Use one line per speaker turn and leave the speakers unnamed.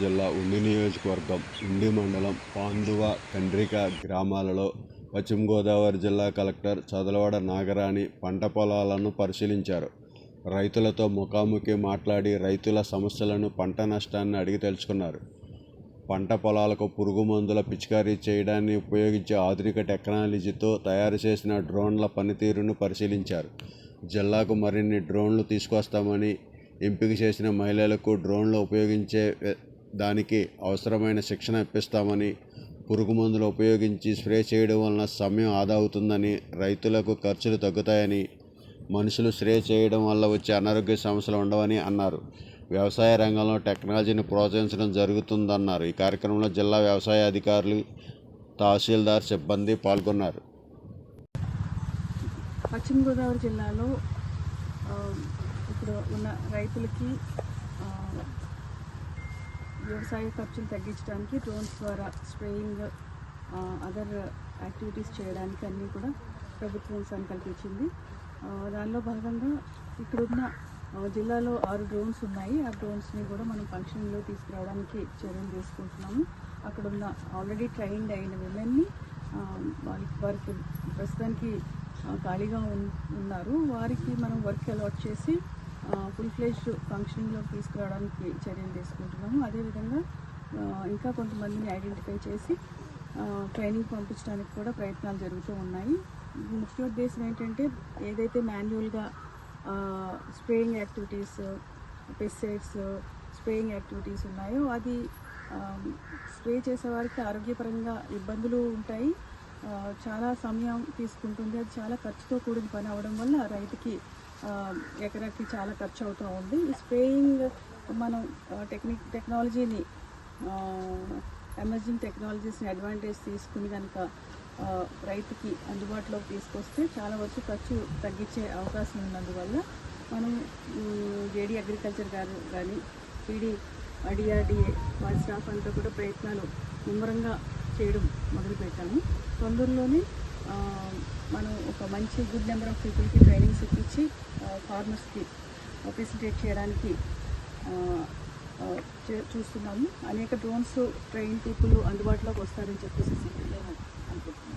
నియోజకవర్గం ఉండి మండలం పాందువ కండ్రిక గ్రామాలలో పశ్చిమ గోదావరి జిల్లా కలెక్టర్ చదలవాడ నాగరాణి పంట పొలాలను పరిశీలించారు. రైతులతో ముఖాముఖి మాట్లాడి రైతుల సమస్యలను పంట నష్టాన్ని అడిగి తెలుసుకున్నారు. పంట పొలాలకు పురుగు మందుల పిచికారీ చేయడాన్ని ఉపయోగించే ఆధునిక టెక్నాలజీతో తయారు చేసిన డ్రోన్ల పనితీరును పరిశీలించారు. జిల్లాకు మరిన్ని డ్రోన్లు తీసుకొస్తామని ఎంపిక చేసిన మహిళలకు డ్రోన్లు ఉపయోగించే దానికి అవసరమైన శిక్షణ ఇప్పిస్తామని పురుగు మందులు ఉపయోగించి స్ప్రే చేయడం వలన సమయం ఆదా అవుతుందని రైతులకు ఖర్చులు తగ్గుతాయని మనుషులు స్ప్రే చేయడం వల్ల వచ్చే అనారోగ్య సమస్యలు ఉండవని అన్నారు. వ్యవసాయ రంగంలో టెక్నాలజీని ప్రోత్సహించడం జరుగుతుందన్నారు. ఈ కార్యక్రమంలో జిల్లా వ్యవసాయ అధికారులు తహసీల్దార్ సిబ్బంది పాల్గొన్నారు.
పశ్చిమ గోదావరి జిల్లాలో ఇప్పుడు ఉన్న రైతులకి వ్యవసాయ ఖర్చులు తగ్గించడానికి డ్రోన్స్ ద్వారా స్ప్రేయింగ్ అదర్ యాక్టివిటీస్ చేయడానికి అన్నీ కూడా ప్రభుత్వం సంకల్పించింది. దానిలో భాగంగా ఇక్కడున్న జిల్లాలో ఆరు డ్రోన్స్ ఉన్నాయి. ఆ డ్రోన్స్ని కూడా మనం ఫంక్షన్లో తీసుకురావడానికి చర్యలు తీసుకుంటున్నాము. అక్కడ ఉన్న ఆల్రెడీ ట్రైన్డ్ అయిన విమెన్ని వాళ్ళకి వారికి ప్రస్తుతానికి ఖాళీగా ఉన్నారు. వారికి మనం వర్క్ అలాట్ చేసి ఫుల్ ఫ్లెష్ ఫంక్షనింగ్లో తీసుకురావడానికి చర్యలు తీసుకుంటున్నాము. అదేవిధంగా ఇంకా కొంతమందిని ఐడెంటిఫై చేసి ట్రైనింగ్ పంపించడానికి కూడా ప్రయత్నాలు జరుగుతూ ఉన్నాయి. ముఖ్య ఉద్దేశం ఏంటంటే ఏదైతే మాన్యువల్గా spraying activities pesticides spraying activities ఉన్నాయో అది స్ప్రే చేసే వారికి ఆరోగ్యపరంగా ఇబ్బందులు ఉంటాయి. చాలా సమయం తీసుకుంటుంది. అది చాలా ఖర్చుతో కూడిన పని అవడం వల్ల రైతుకి ఎకరాకి చాలా ఖర్చు అవుతూ ఉంది. ఈ స్ప్రేయింగ్ మనం టెక్నిక్ టెక్నాలజీని ఎమర్జింగ్ టెక్నాలజీస్ని అడ్వాంటేజ్ తీసుకుని కనుక రైతుకి అందుబాటులోకి తీసుకొస్తే చాలా వరకు ఖర్చు తగ్గించే అవకాశం ఉన్నందువల్ల మనం జేడీ అగ్రికల్చర్ గారు కానీ పీడీ డిఆర్డిఏ వారి స్టాఫ్ అంతా కూడా ప్రయత్నాలు ముమ్మరంగా చేయడం మొదలుపెట్టాము. తొందరలోనే మనం ఒక మంచి గుడ్ నెంబర్ ఆఫ్ పీపుల్కి ట్రైనింగ్స్ ఇప్పించి ఫార్మర్స్కి ఫెసిలిటేట్ చేయడానికి చూస్తున్నాము. అనేక డ్రోన్స్ ట్రైన్ పీపుల్ అందుబాటులోకి వస్తారని చెప్పేసి అనుకుంటున్నాను.